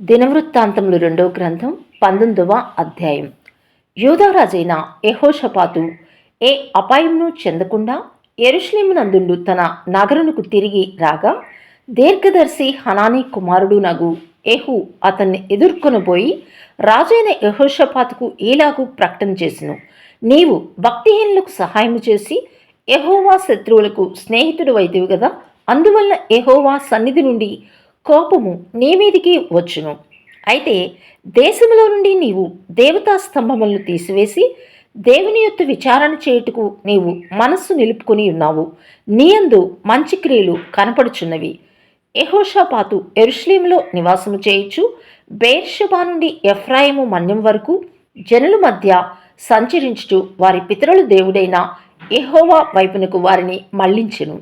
దినవృత్తాంతములు రెండవ గ్రంథం పంతొమ్మిదవ అధ్యాయం. యోధారాజైన యహోషపాతు ఏ అపాయంను చెందకుండా ఎరుషలేమునందుండు తన నగరునకు తిరిగి రాగా దీర్ఘదర్శి హనానీ కుమారుడు నగు ఎహు అతన్ని ఎదుర్కొనబోయి రాజైన యహోషపాతుకు ఈలాగు ప్రకటన చేసెను. నీవు భక్తిహీనులకు సహాయం చేసి ఎహోవా శత్రువులకు స్నేహితుడు అయితివి కదా అందువల్ల ఎహోవా సన్నిధి నుండి కోపము నీ మీదికి వచ్చును. అయితే దేశంలో నుండి నీవు దేవతా స్తంభములను తీసివేసి దేవుని యొక్క విచారణ చేయుటకు నీవు మనస్సు నిలుపుకొని ఉన్నావు. నీయందు మంచి క్రియలు కనపడుచున్నవి. ఎహోషాపాతు ఎరుషలేములో నివాసము చేయుచు బేర్షబా నుండి ఎఫ్రాయిము మన్యం వరకు జనుల మధ్య సంచరించుచు వారి పితరుల దేవుడైన ఎహోవా వైపునకు వారిని మళ్ళించెను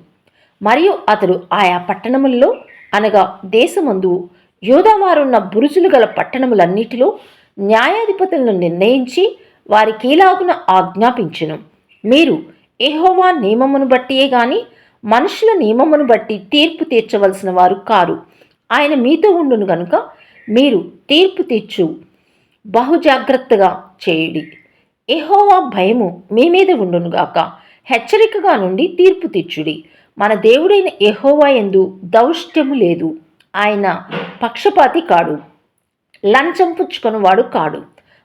మరియు అతడు ఆయా పట్టణముల్లో అనగా దేశమందు యోధావారున్న బురుజులు గల పట్టణములన్నిటిలో న్యాయాధిపతులను నిర్ణయించి వారి కీలాగున ఆజ్ఞాపించును. మీరు ఎహోవా నియమమును బట్టియే గాని మనుషుల నియమమును బట్టి తీర్పు తీర్చవలసిన వారు కారు. ఆయన మీతో ఉండును గనుక మీరు తీర్పు తీర్చు. బహుజాగ్రత్తగా చేయుడి. ఎహోవా భయము మీ మీద ఉండునుగాక హెచ్చరికగా నుండి తీర్పు తీర్చుడి. మన దేవుడైన ఎహోవా ఎందు దౌష్ట్యము లేదు. ఆయన పక్షపాతి కాడు. లంచం పుచ్చుకొనివాడు కాడు.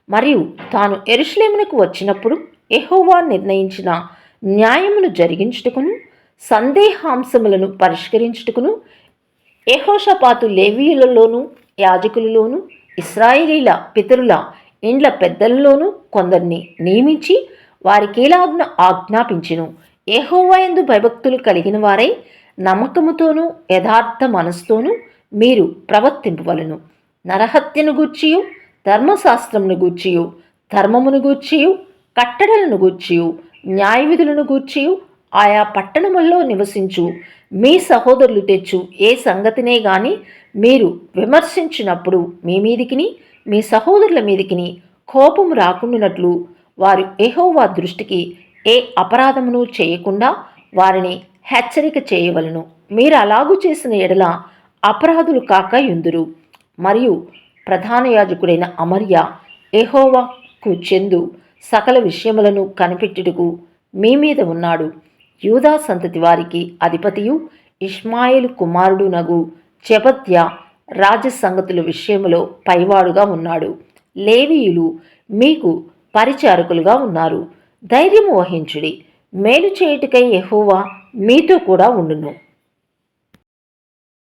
మరియు తాను ఎరుషులేమునకు వచ్చినప్పుడు ఎహోవా నిర్ణయించిన న్యాయమును జరిగించుటకును సందేహాంశములను పరిష్కరించుటకును ఎహోషపాతు లేవీయులలోనూ యాజకులలోనూ ఇస్రాయేలీల పితరుల ఇండ్ల పెద్దలలోనూ కొందరిని నియమించి వారికి ఆజ్ఞాపించును. ఏహోవాయందు భయభక్తులు కలిగిన వారై నమ్మకముతోనూ యథార్థ మనస్తోనూ మీరు ప్రవర్తింపవలను. నరహత్యను గూర్చియు ధర్మశాస్త్రమును గూర్చియు ధర్మమును గూర్చియు కట్టడలను గూర్చియు న్యాయవిధులను గూర్చియు ఆయా పట్టణముల్లో నివసించు. మీ సహోదరులు తెచ్చు ఏ సంగతినే గాని మీరు విమర్శించినప్పుడు మీ మీదికిని మీ సహోదరుల మీదికిని కోపము రాకుండానట్లు వారు ఎహోవా దృష్టికి ఏ అపరాధమును చేయకుండా వారిని హెచ్చరిక చేయవలను. మీరు అలాగు చేసిన ఎడల అపరాధులు కాక యుందురు. మరియు ప్రధాన యాజకుడైన అమర్య ఎహోవాకు చెందు సకల విషయములను కనిపెట్టుటకు మీ మీద ఉన్నాడు. యూదా సంతతి వారికి అధిపతియు ఇష్మాయిలు కుమారుడు నగు చెబద్య రాజసంగతుల సంగతుల పైవాడుగా ఉన్నాడు. లేవీయులు మీకు పరిచారకులుగా ఉన్నారు. ధైర్యము వహించుడి. మేలు చేయుటకై యెహోవా మీతో కూడా ఉండును.